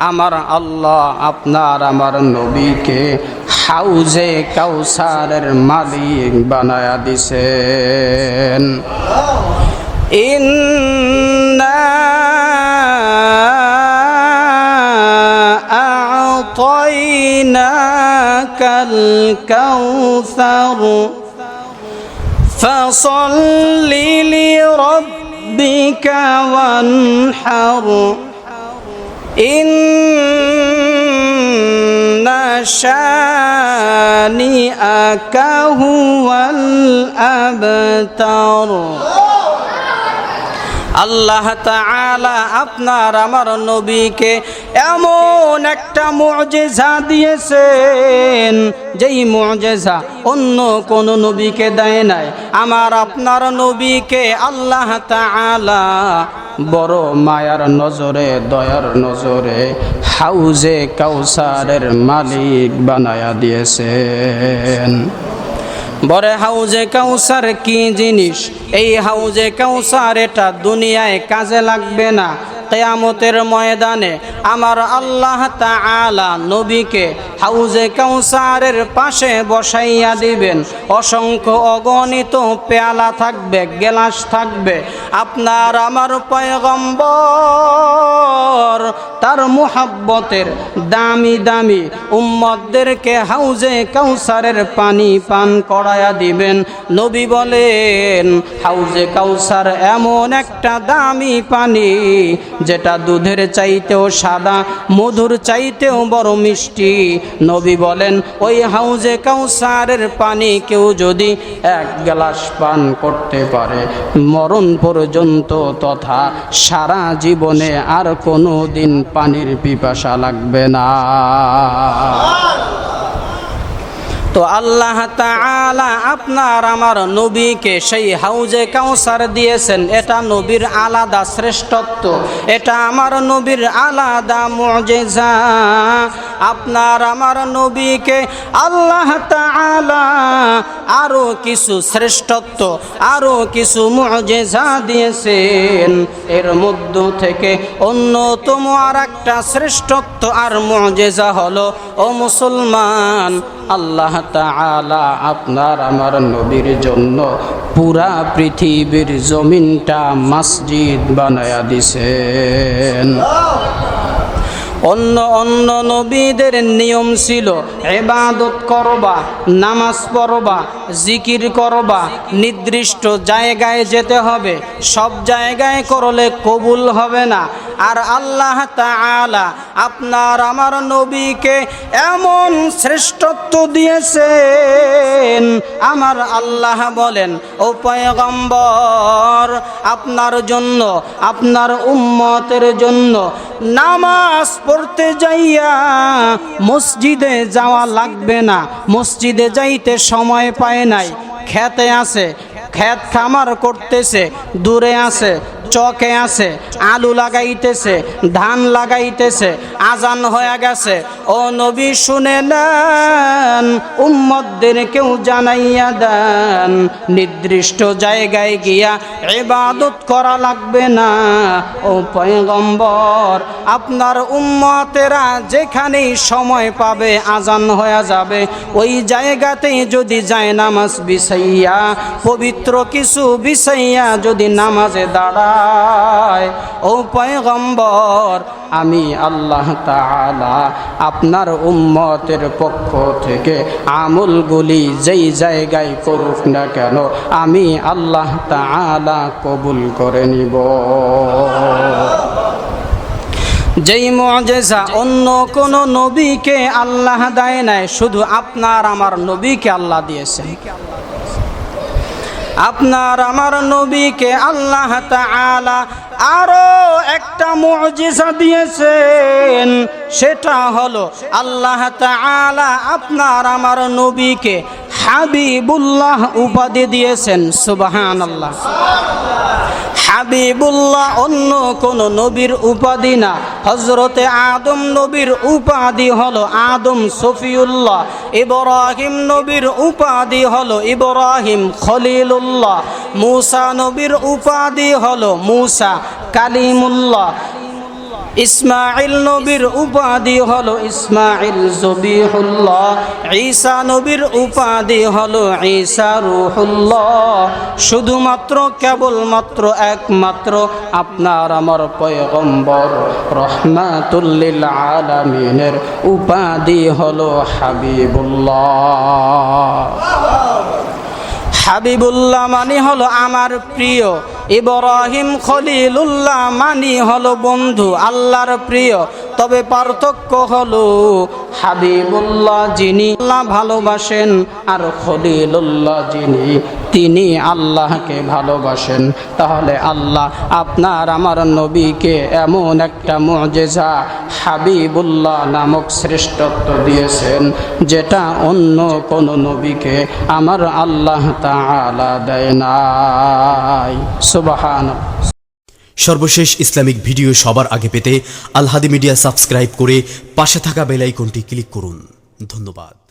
আমার আল্লাহ আপনার আমার নবীকে হাউজে কাউসারের মালিক বানায়া দিছেন ইন্না أعطيناك الكوثر فصل لربك وانحر إن شانئك هو الأبتر আল্লাহ তাআলা আপনার আমার নবীকে এমন একটা মুজিজা দিয়েছেন যেই মুজিজা অন্য কোন নবীকে দেয় নাই আমার আপনার নবীকে আল্লাহ তাআলা বড় মায়ার নজরে, দয়ার নজরে হাউজে কাউসারের মালিক বানায়া দিয়েছেন। বরে হাউজে কাউসার কি জিনিস? এই হাউজে কাউসার এটা দুনিয়ায় কাজে লাগবে না। কেয়ামতের ময়দানে আমার আল্লাহ তাআলা নবীকে হাউজে কাউসারের পাশে বসাইয়া দিবেন। অসংখ্য অগণিত পেয়ালা থাকবে, গেলাস থাকবে। আপনার আমার পয়গম্বর, তার মুহাব্বতের দামি দামি উম্মতদেরকে হাউজে কাউসারের পানি পান করায়া দিবেন। নবী বলেন, হাউজে কাউসার এমন একটা দামি পানি, যেটা দুধের চাইতেও সাদা, মধুর চাইতেও বড় মিষ্টি। নবী বলেন, ওই হাউজে কাউসারের পানি কেউ যদি এক গ্লাস পান করতে পারে, মরণ পর্যন্ত তথা সারা জীবনে আর কোনো দিন পানির পিপাসা লাগবে না। তো আল্লাহ তাআলা আপনার আমার নবীকে সেই হাউজে কাউসার দিয়েছেন। এটা নবীর আলাদা শ্রেষ্ঠত্ব। এটা আমার নবীর আলাদা মুজিজা। আপনার আমার নবীকে আল্লাহ তাআলা আরও কিছু শ্রেষ্ঠত্ব, আরও কিছু মুজিজা দিয়েছেন। এর মধ্য থেকে অন্যতম আর একটা শ্রেষ্ঠত্ব আর মুজিজা হলো, ও মুসলমান আল্লাহ তাআলা আপনার আমার নবীর জন্য পুরা পৃথিবীর জমিনটা মসজিদ বানায়া দিছেন। অন্য অন্য নবীদের নিয়ম ছিল এবাদত করবা, নামাজ পড়বা, জিকির করবা, নির্দিষ্ট জায়গায় যেতে হবে, সব জায়গায় করলে কবুল হবে না। আর আল্লাহ তাআলা আপনার আমার নবীকে এমন শ্রেষ্ঠত্ব দিয়েছেন। আমার আল্লাহ বলেন, ও পয়গম্বর, আপনার জন্য, আপনার উম্মতের জন্য নামাজ পড়তে যাইয়া মসজিদে যাওয়া লাগবে না। মসজিদে যাইতে সময় পায় নাই। খেতে আছে খেত খামার করতেছে, দূরে আছে, চকে আছে, আলু লাগাইতেছে, ধান লাগাইতেছে, আজান হয়ে গেছে। ও নবী শুনে নেন উম্মতদের কেউ জানাইয়া দেন, নির্দিষ্ট জায়গায় গিয়া এবাদত করা লাগবে না। ও পয়গম্বর, আপনার উম্মতেরা যেখানেই সময় পাবে, আজান হয়ে যাবে, ওই জায়গাতেই যদি যায় নামাজ বিছাইয়া পবিত্র কিছু বিছাইয়া যদি নামাজে দাঁড়ায়, ও পয়গম্বর, আমি আল্লাহ তাআলা আপনার উম্মতের পক্ষ থেকে আমলগুলি যেই জায়গায় করুক না কেন, আমি আল্লাহ তাআলা কবুল করে নিব। যেই মজেজা অন্য কোন নবীকে আল্লাহ দেয় নাই, শুধু আপনার, আমার নবীকে আল্লাহ দিয়েছেন। আপনার আমার নবীকে আল্লাহ তাআলা আরও একটা মুজিজা দিয়েছেন। সেটা হলো আল্লাহ তাআলা আপনার আমার নবীকে হাবিবুল্লাহ উপাধি দিয়েছেন। সুবহানাল্লাহ। হাবিবুল্লাহ অন্য কোন নবীর উপাধি না। হজরতে আদম নবীর উপাধি হলো আদম সফিউল্লাহ। ইব্রাহিম নবীর উপাধি হলো ইব্রাহিম খলিলুল্লাহ। মুসা নবীর উপাধি হলো মূসা কালিমুল্লাহ। ইসমাইল নবীর উপাধি হলো ইসমাইল জবিহুল্লাহ, ঈসা নবীর উপাধি হলো ঈসা রুহুল্লাহ। শুধুমাত্র, কেবলমাত্র, একমাত্র আপনার আমার পয়গম্বর রহমাতুল্লিল আলামিনের উপাধি হলো হাবিবুল্লাহ। হাবিবুল্লাহ মানে হলো আমার প্রিয় ইব্রাহিম খলিলুল্লাহ মানি হলো বন্ধু আল্লাহর প্রিয়, তবে পার্থক্য হলো হাবিবুল্লাহ যিনি আল্লাহ ভালোবাসেন আর খলিলুল্লাহ যিনি তিনি আল্লাহকে ভালোবাসেন। তাহলে আল্লাহ আপনার আমার নবীকে এমন একটা মজেজা হাবিবুল্লাহ নামক শ্রেষ্ঠত্ব দিয়েছেন, যেটা অন্য কোনো নবীকে আমার আল্লাহ তাআলা দেয় নাই। সুবাহান সর্বশেষ ইসলামিক ভিডিও সবার আগে পেতে আলহাদি মিডিয়া সাবস্ক্রাইব করে পাশে থাকা বেল আইকনটি ক্লিক করুন। ধন্যবাদ।